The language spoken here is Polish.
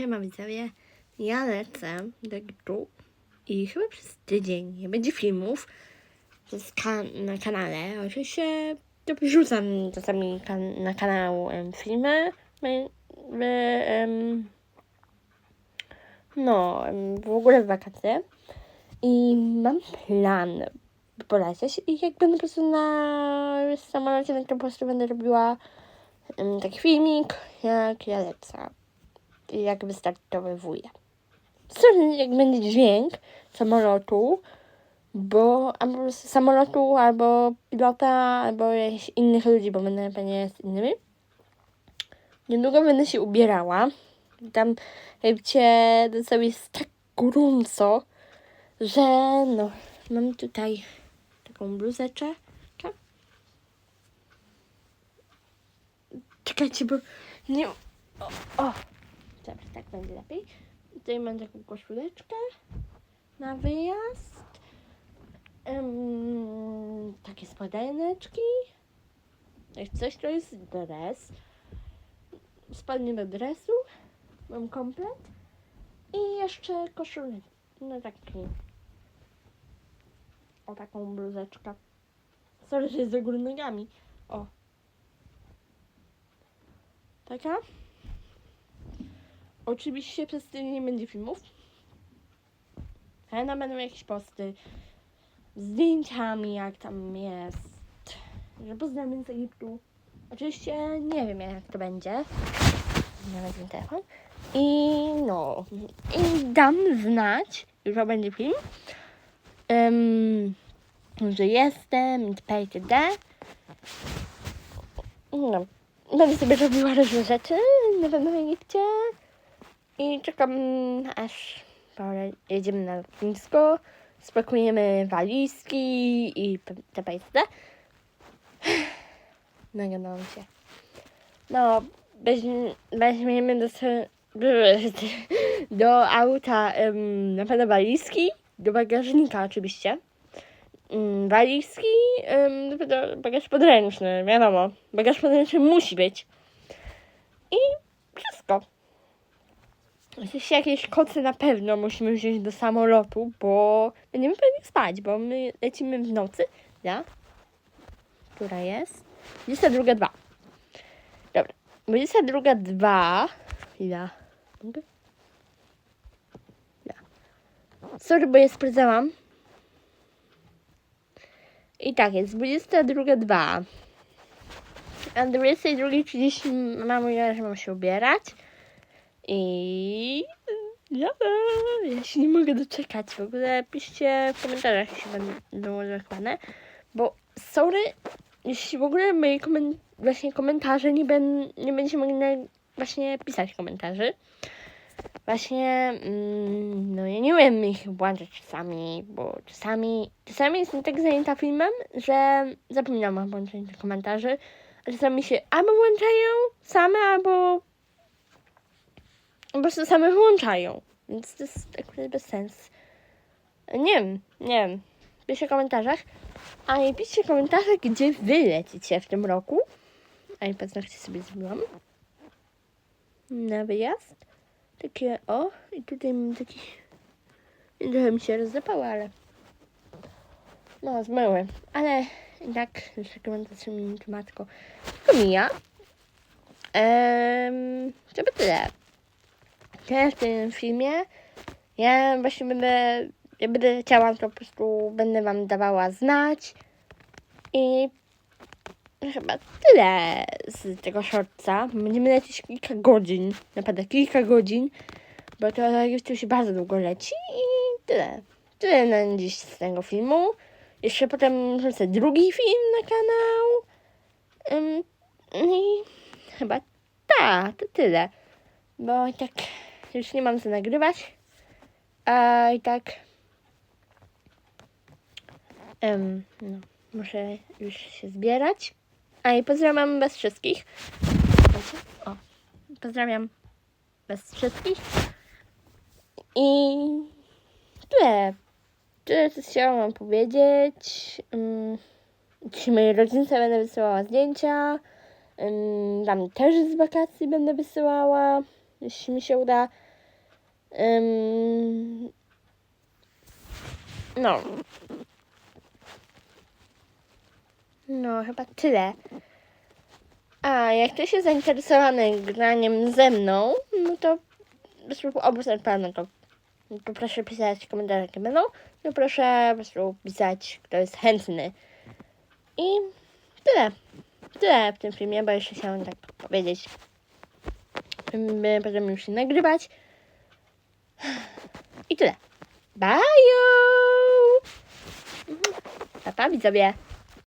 Siema widzowie, ja lecę do Egiptu i chyba przez tydzień nie będzie filmów z kan- na kanale. Oczywiście to wrzucam czasami kan- na kanał em, filmy, my, my, em, no em, w ogóle w wakacje. I mam plan. Polecieć i jak będę po prostu na samolocie, to po prostu będę robiła em, taki filmik, jak ja lecę jak wystartowywuję. Sorry, jak będzie dźwięk samolotu, bo albo samolotu, albo pilota, albo innych ludzi, bo będę pewnie z innymi. Niedługo będę się ubierała. Tam wiecie, sobie jest tak gorąco, że no, mam tutaj taką bluzeczkę. Czekajcie, bo nie... O, o. Dobra, tak będzie lepiej. Tutaj mam taką koszuleczkę na wyjazd. Em, takie spodeneczki. Jak coś, to jest dres. Spodnie do dresu. Mam komplet. I jeszcze koszulę. No taki. O taką bluzeczkę. Sorry, że jest do góry nogami. O. Taka. Oczywiście przez tydzień nie będzie filmów. Ale będą jakieś posty z zdjęciami, jak tam jest. Że pozdrawiam z Egiptu. Oczywiście nie wiem jak to będzie. Nawet ten telefon. I no. I dam znać, że będzie film. Um, że jestem, itd. No. Będę sobie robiła różne rzeczy na pewno w Egipcie. I czekam aż jedziemy na lotnisko, spakujemy walizki i tp itd. Nagadałam się. No, weź- weźmiemy do, do auta em, na pewno walizki, do bagażnika oczywiście. Mm, Walizki, pewno bagaż podręczny, wiadomo. Bagaż podręczny musi być. I wszystko. Oczywiście jakieś koce na pewno musimy wziąć do samolotu, bo będziemy pewnie spać, bo my lecimy w nocy. Ja? Która jest? 22.2. Dobra. 22.2. Ja. Mogę? Ja. Sorry, bo je sprawdzałam. I tak jest, 22.2. A 22.30 mam że mam się ubierać. I ja, ja się nie mogę doczekać. W ogóle piszcie w komentarzach, jeśli będą oczekiwane. Bo sorry, jeśli w ogóle moje komen- właśnie komentarze nie, ben- nie będziecie mogli właśnie pisać komentarzy. Właśnie, mm, no ja nie umiem ich włączać czasami, bo czasami, czasami jestem tak zajęta filmem, że zapominam o włączeniu komentarzy. A czasami się albo włączają same, albo po prostu same wyłączają. Więc to jest akurat bez sensu. Nie wiem, nie wiem. Piszcie w komentarzach. A i piszcie w komentarzach, gdzie wy lecicie w tym roku. A i paznokcie sobie zrobiłam. Na wyjazd. Takie, o. I tutaj mam taki... I trochę mi się rozdapało, ale... No, zmyły. Ale i tak z rekomendacją mi matko. Tylko mija. Ehm, to by tyle tyle w tym filmie. Ja właśnie będę, ja będę chciała, to po prostu będę wam dawała znać. I chyba tyle z tego shortca. Będziemy lecieć kilka godzin, naprawdę kilka godzin, bo to jeszcze się bardzo długo leci i tyle. Tyle na dziś z tego filmu. Jeszcze potem wrzucę drugi film na kanał. Ym, I chyba tak, to tyle. Bo tak już nie mam co nagrywać. A i tak. Em, no, muszę już się zbierać. A i pozdrawiam was wszystkich. O, pozdrawiam was wszystkich. I tyle. Tyle, co chciałam wam powiedzieć. Um, dzisiaj mojej rodzince będę wysyłała zdjęcia. Um, też z wakacji będę wysyłała jeśli mi się uda. Ym, no. No, chyba tyle. A jak ktoś jest zainteresowany graniem ze mną, no to po prostu obóz to, to proszę pisać komentarze, jakie będą. No proszę po prostu pisać, kto jest chętny. I tyle. Tyle w tym filmie, bo jeszcze chciałam tak powiedzieć. Będziemy już się nagrywać. I tyle. Bye! Pa, pa widzowie!